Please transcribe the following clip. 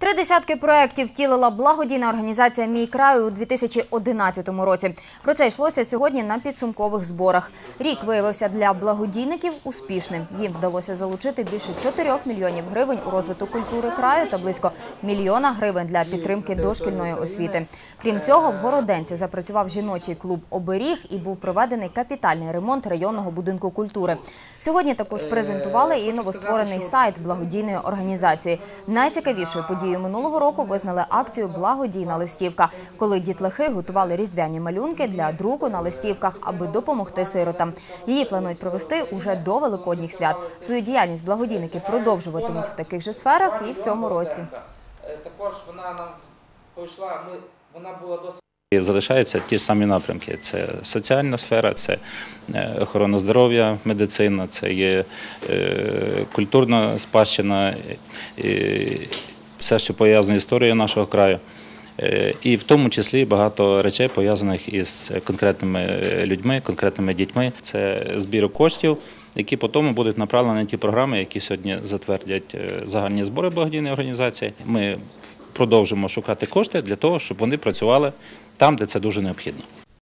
Три десятки проєктів втілила благодійна організація Мій край у 2011 році. Про це йшлося сьогодні на підсумкових зборах. Рік виявився для благодійників успішним. Їм вдалося залучити більше 4 мільйонів гривень у розвиток культури краю та близько мільйона гривень для підтримки дошкільної освіти. Крім цього, в Городенці запрацював жіночий клуб Оберіг і був проведений капітальний ремонт районного будинку культури. Сьогодні також презентували і новостворений сайт благодійної організації. Найцікавішою подією минулого року визнали акцію Благодійна листівка, коли дітлахи готували різдвяні малюнки для друку на листівках, аби допомогти сиротам. Її планують провести уже до великодніх свят. Свою діяльність благодійники продовжуватимуть в таких же сферах і в цьому році. Е, Також вона нам пройшла, ми, вона була досить І залишаються ті ж самі напрямки: це соціальна сфера, це е, охорона здоров'я, медицина, це є е, культурна спадщина, все, що пов'язане з історією нашого краю. Е, І в тому числі багато речей пов'язаних із конкретними е, людьми, конкретними дітьми. Це збір коштів, які потім будуть направлені на ті програми, які сьогодні затвердять е, загальні збори благодійної організації. Ми продовжимо шукати кошти для того, щоб вони працювали там, де це дуже необхідно.